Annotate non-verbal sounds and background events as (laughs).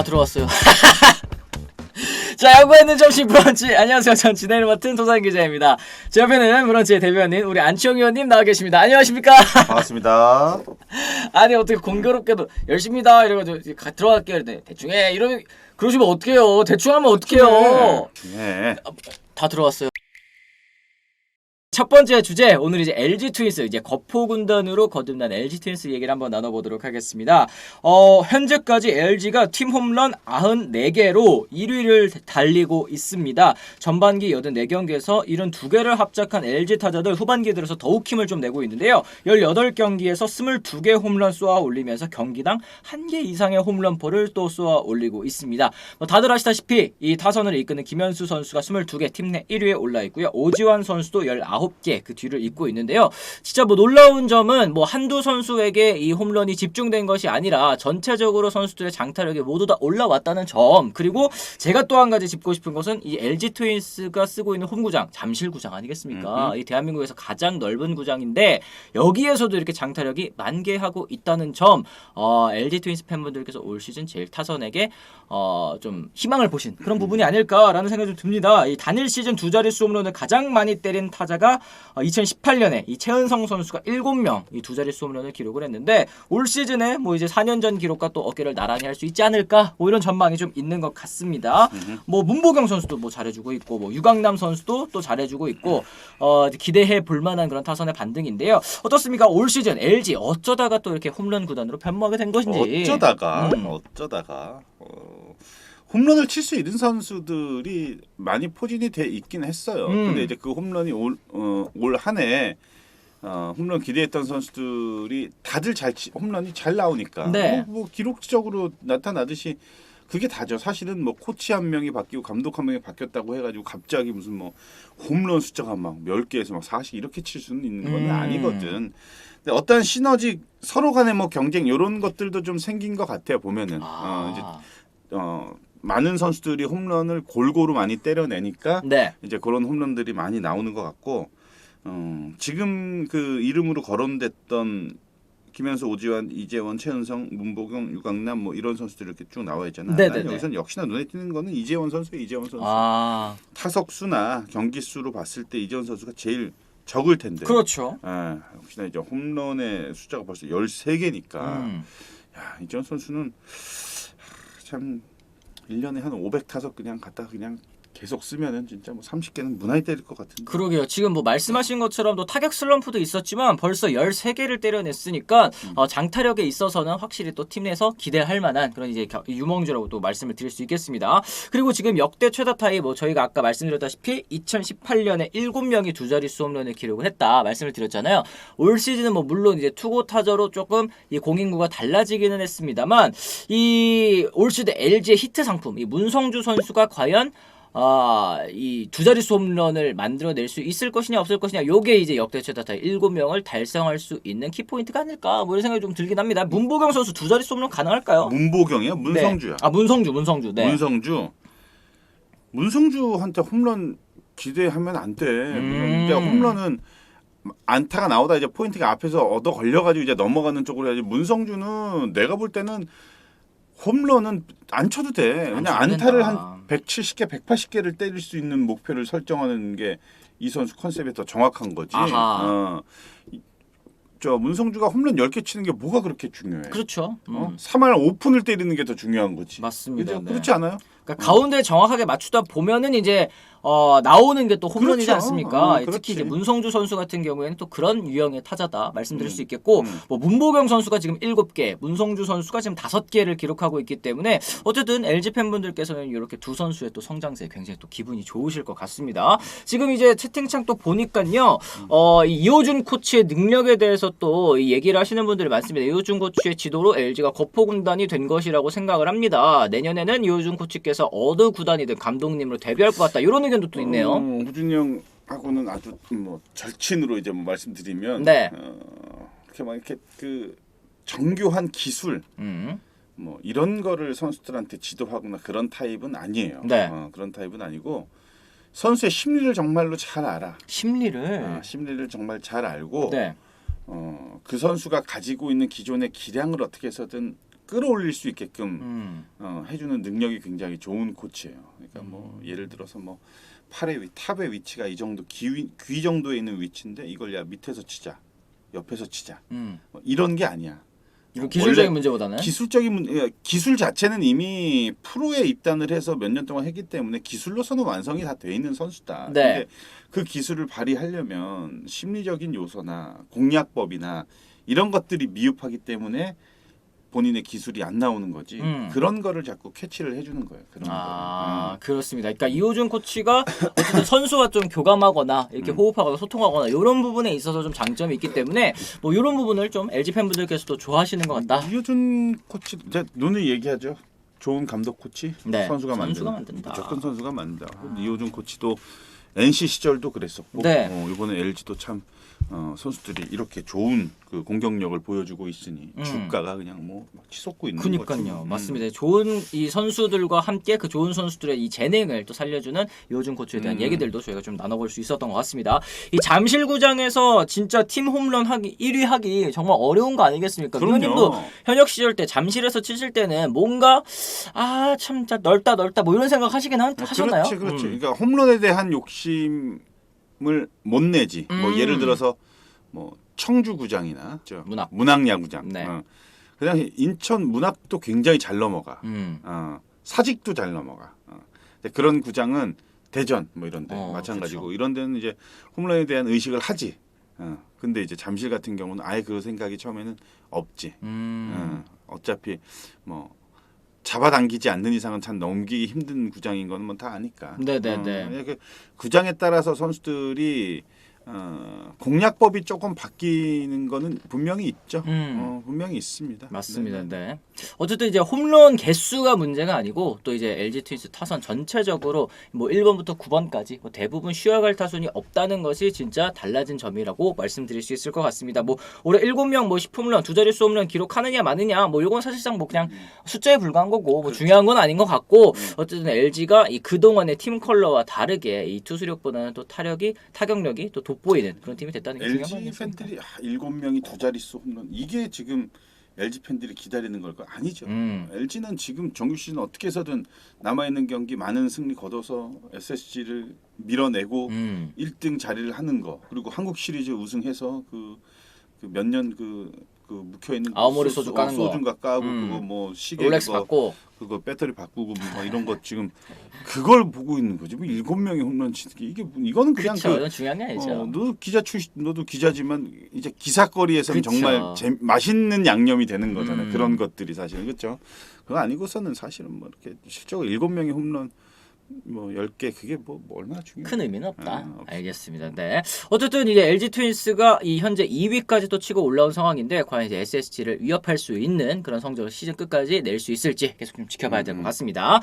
다 들어왔어요. (laughs) 자, 야구에는 점심 브런치. 안녕하세요. 전 진행을 맡은 도산 기자입니다. 제 옆에는 브런치의 대변인 우리 안치홍 의원님 나와 계십니다. 안녕하십니까? 반갑습니다. (laughs) 아니 어떻게 공교롭게도 열심히다 이래가지고 가- 들어갈게요. 이랬더니 대충 해 이러면 그러시면 어떡해요? 대충 하면 어떡해요? 네. 다 들어왔어요. 첫 번째 주제 오늘 이제 LG 트윈스 이제 거포 군단으로 거듭난 LG 트윈스 얘기를 한번 나눠보도록 하겠습니다. 어 현재까지 LG가 팀 홈런 94개로 1위를 달리고 있습니다. 전반기 84경기에서 72개를 합작한 LG 타자들 후반기 들어서 더욱 힘을 좀 내고 있는데요. 18경기에서 22개 홈런 쏘아 올리면서 경기당 1개 이상의 홈런포를 또 쏘아 올리고 있습니다. 뭐 다들 아시다시피 이 타선을 이끄는 김현수 선수가 22개 팀 내 1위에 올라 있고요. 오지환 선수도 19개 그 뒤를 잇고 있는데요. 진짜 뭐 놀라운 점은 뭐 한두 선수에게 이 홈런이 집중된 것이 아니라 전체적으로 선수들의 장타력이 모두 다 올라왔다는 점. 그리고 제가 또 한 가지 짚고 싶은 것은 이 LG 트윈스가 쓰고 있는 홈구장 잠실구장 아니겠습니까? 이 대한민국에서 가장 넓은 구장인데 여기에서도 이렇게 장타력이 만개하고 있다는 점. 어, LG 트윈스 팬분들께서 올 시즌 제일 타선에게 어, 좀 희망을 보신 그런 부분이 아닐까라는 생각이 좀 듭니다. 이 단일 시즌 두 자릿수 홈런을 가장 많이 때린 타자가 어, 2018년에 이 최은성 선수가 7명 이 두 자릿수 홈런을 기록을 했는데 올 시즌에 뭐 이제 4년 전 기록과 또 어깨를 나란히 할 수 있지 않을까 뭐 이런 전망이 좀 있는 것 같습니다. 뭐 문보경 선수도 뭐 잘해주고 있고 뭐 유강남 선수도 또 잘해주고 있고 어, 기대해 볼 만한 그런 타선의 반등인데요. 어떻습니까? 올 시즌 LG 어쩌다가 또 이렇게 홈런 구단으로 변모하게 된 것인지 어쩌다가 음. 어쩌다가 어, 홈런을 칠 수 있는 선수들이 많이 포진이 돼 있긴 했어요. 음. 근데 이제 그 홈런이 올 어, 올 한해 어, 홈런 기대했던 선수들이 다들 잘 치, 홈런이 잘 나오니까 네. 뭐, 뭐 기록적으로 나타나듯이 그게 다죠. 사실은 뭐 코치 한 명이 바뀌고 감독 한 명이 바뀌었다고 해가지고 갑자기 무슨 뭐 홈런 숫자가 막 열 개에서 막40 이렇게 칠 수는 있는 건 음. 아니거든. 근데 어떤 시너지 서로 간의 뭐 경쟁 이런 것들도 좀 생긴 것 같아요. 보면은 어, 이제 아, 어, 많은 선수들이 홈런을 골고루 많이 때려내니까 네. 이제 그런 홈런들이 많이 나오는 것 같고 어, 지금 그 이름으로 거론됐던 김현수, 오지환, 이재원, 최은성, 문보경, 유강남 뭐 이런 선수들 이렇게 쭉 나와 있잖아요. 네네네. 나는 여기서는 역시나 눈에 띄는 거는 이재원 선수, 이재원 선수 아, 타석 수나 경기 수로 봤을 때 이재원 선수가 제일 적을 텐데. 그렇죠. 아, 역시나 이제 홈런의 숫자가 벌써 13개니까 음. 야, 이재원 선수는 하, 참 1년에 한 500타석 그냥 갖다 그냥 계속 쓰면은 진짜 뭐 30개는 무난히 때릴 것 같은데. 그러게요. 지금 뭐 말씀하신 것처럼 또 타격 슬럼프도 있었지만 벌써 13개를 때려냈으니까 어, 장타력에 있어서는 확실히 또 팀 내에서 기대할 만한 그런 이제 겨- 유망주라고 또 말씀을 드릴 수 있겠습니다. 그리고 지금 역대 최다 타이 뭐 저희가 아까 말씀드렸다시피 2018년에 7명이 두 자릿수 홈런을 기록을 했다 말씀을 드렸잖아요. 올 시즌은 뭐 물론 이제 투고 타자로 조금 이 공인구가 달라지기는 했습니다만 이 올 시즌 LG의 히트 상품 이 문성주 선수가 과연 아, 이 두 자릿수 홈런을 만들어낼 수 있을 것이냐 없을 것이냐 요게 이제 역대 최다 타이 7명을 달성할 수 있는 키포인트가 아닐까 뭐 이런 생각이 좀 들긴 합니다. 문보경 선수 두 자릿수 홈런 가능할까요? 문보경이야? 문성주야. 네. 아 문성주 문성주 네. 문성주. 문성주한테 홈런 기대하면 안 돼. 음. 근데 홈런은 안타가 나오다 이제 포인트가 앞에서 얻어 걸려가지고 이제 넘어가는 쪽으로 해야지. 문성주는 내가 볼 때는 홈런은 안 쳐도 돼. 그냥 안타를. 한 170개, 180개를 때릴 수 있는 목표를 설정하는 게 이 선수 컨셉이 더 정확한 거지. 아하. 어. 이- 저 문성주가 홈런 10개 치는 게 뭐가 그렇게 중요해? 그렇죠. 음. 어? 3할 오픈을 때리는 게 더 중요한 거지. 맞습니다. 그죠? 네. 그렇지 않아요? 그러니까 가운데 정확하게 맞추다 보면은 이제 어, 나오는 게 또 홈런이지 그렇죠. 않습니까? 어, 특히. 이제 문성주 선수 같은 경우에는 또 그런 유형의 타자다 말씀드릴 수 있겠고 음. 뭐 문보경 선수가 지금 7개, 문성주 선수가 지금 5개를 기록하고 있기 때문에 어쨌든 LG 팬분들께서는 이렇게 두 선수의 또 성장세에 굉장히 또 기분이 좋으실 것 같습니다. 지금 이제 채팅창 또 보니까요. 어, 이 이호준 코치의 능력에 대해서 또이 얘기를 하시는 분들이 많습니다. 이호준 코치의 지도로 LG가 거포 군단이 된 것이라고 생각을 합니다. 내년에는 이호준 코치께서 어느 구단이든 감독님으로 데뷔할 것 같다. 이런 의견도 또 있네요. 어, 후준이 형하고는 아주 뭐 절친으로 이제 뭐 말씀드리면 네. 어, 이렇게 막 이렇게 그 정교한 기술 음. 뭐 이런 거를 선수들한테 지도하거나 그런 타입은 아니에요. 네. 어, 그런 타입은 아니고 선수의 심리를 정말로 잘 알아. 심리를 어, 심리를 정말 잘 알고 네. 어, 그 선수가 가지고 있는 기존의 기량을 어떻게 해서든 끌어올릴 수 있게끔 음. 어, 해주는 능력이 굉장히 좋은 코치예요. 그러니까 뭐 음. 예를 들어서 뭐 팔의 위, 탑의 위치가 이 정도 귀, 귀 정도에 있는 위치인데 이걸 야 밑에서 치자, 옆에서 치자 음. 뭐 이런 게 아니야. 기술적인 문제보다는 기술적인 문 예, 기술 자체는 이미 프로에 입단을 해서 몇 년 동안 했기 때문에 기술로서는 완성이 다 돼 있는 선수다. 네. 근데 그 기술을 발휘하려면 심리적인 요소나 공략법이나 이런 것들이 미흡하기 때문에 본인의 기술이 안 나오는 거지. 음. 그런 거를 자꾸 캐치를 해주는 거예요. 그런 아 거를. 그렇습니다. 그러니까 이호준 코치가 어쨌든 선수와 좀 교감하거나 이렇게 음. 호흡하거나 소통하거나 이런 부분에 있어서 좀 장점이 있기 때문에 뭐 이런 부분을 좀 LG 팬분들께서도 좋아하시는 것 같다. 이효준 코치 이제 눈을 얘기하죠. 좋은 감독 코치 네, 선수가 만든다. 선수가 만든다. 무조건 선수가 만든다. 이호준 코치도 NC 시절도 그랬었고 네. 어, 이번에 LG도 참 어, 선수들이 이렇게 좋은 그 공격력을 보여주고 있으니 음. 주가가 그냥 뭐막 치솟고 있는 그니까요, 거죠. 음. 맞습니다. 좋은 이 선수들과 함께 그 좋은 선수들의 이 재능을 또 살려주는 이호준 코치에 대한 음. 얘기들도 저희가 좀 나눠볼 수 있었던 것 같습니다. 이 잠실구장에서 진짜 팀 홈런 하기 1위 하기 정말 어려운 거 아니겠습니까? 그럼요. 위원님도 현역 시절 때 잠실에서 치실 때는 뭔가 아참 넓다 넓다 뭐 이런 생각 하시긴 하, 어, 하셨나요? 그렇지, 그렇지. 음. 그러니까 홈런에 대한 욕심 을 못 내지. 음. 뭐 예를 들어서 뭐 청주구장이나 저 문학. 문학야구장. 네. 어. 그냥 인천 문학도 굉장히 잘 넘어가. 음. 어, 사직도 잘 넘어가. 어. 근데 그런 구장은 대전 뭐 이런데 어, 마찬가지고 그쵸. 이런 데는 이제 홈런에 대한 의식을 하지. 어. 근데 이제 잠실 같은 경우는 아예 그 생각이 처음에는 없지. 음. 어, 어차피 뭐 잡아당기지 않는 이상은 참 넘기기 힘든 구장인 거는 뭐다 아니까. 네네네. 어, 이렇게 구장에 따라서 선수들이 어, 공략법이 조금 바뀌는 거는 분명히 있죠. 음. 어, 분명히 있습니다. 맞습니다. 네, 네. 네. 어쨌든 이제 홈런 개수가 문제가 아니고 또 이제 LG 트윈스 타선 전체적으로 뭐 1번부터 9번까지 뭐 대부분 쉬어갈 타순이 없다는 것이 진짜 달라진 점이라고 말씀드릴 수 있을 것 같습니다. 뭐 올해 7명 뭐 10홈런 두 자릿수 홈런 기록하느냐 마느냐 뭐 이건 사실상 뭐 그냥 숫자에 불과한 거고 뭐 그렇죠. 중요한 건 아닌 것 같고 음. 어쨌든 LG가 이 그동안의 팀 컬러와 다르게 이 투수력보다는 또 타력이 타격력이 또 돋보이는 그런 팀이 됐다는 게 LG? 팬들이 아, 일곱 명이 두 자릿수 홈런 이게 지금 LG 팬들이 기다리는 걸까 아니죠. 음. LG는 지금 정규 시즌 어떻게 해서든 남아 있는 경기 많은 승리 거둬서 SSG를 밀어내고 음. 1등 자리를 하는 거 그리고 한국 시리즈 우승해서 그 몇년그 그 묵혀 있는 아오모리 소주 까는 거. 소주가 까고 음. 그거 뭐 시계 롤렉스 그거 받고 그거 배터리 바꾸고 뭐 이런 거 지금 그걸 보고 있는 거지 뭐 일곱 명이 홈런 치는 게 이게 뭐- 이거는 그냥 그렇죠. 그 이건 중요한 게 아니죠. 어, 너도 기자 출신, 너도 기자지만 이제 기사거리에서는 그쵸. 정말 재, 맛있는 양념이 되는 거잖아요. 음. 그런 것들이 사실은 그렇죠. 그거 아니고서는 사실은 뭐 이렇게 실적으로 일곱 명이 홈런 뭐열개 그게 뭐, 뭐 얼마나 중요해. 큰 의미는 없다. 아. 알겠습니다. 네. 어쨌든 이제 LG 트윈스가 이 현재 2위까지 또 치고 올라온 상황인데 과연 이제 SSG를 위협할 수 있는 그런 성적을 시즌 끝까지 낼 수 있을지 계속 좀 지켜봐야 될것 음. 같습니다.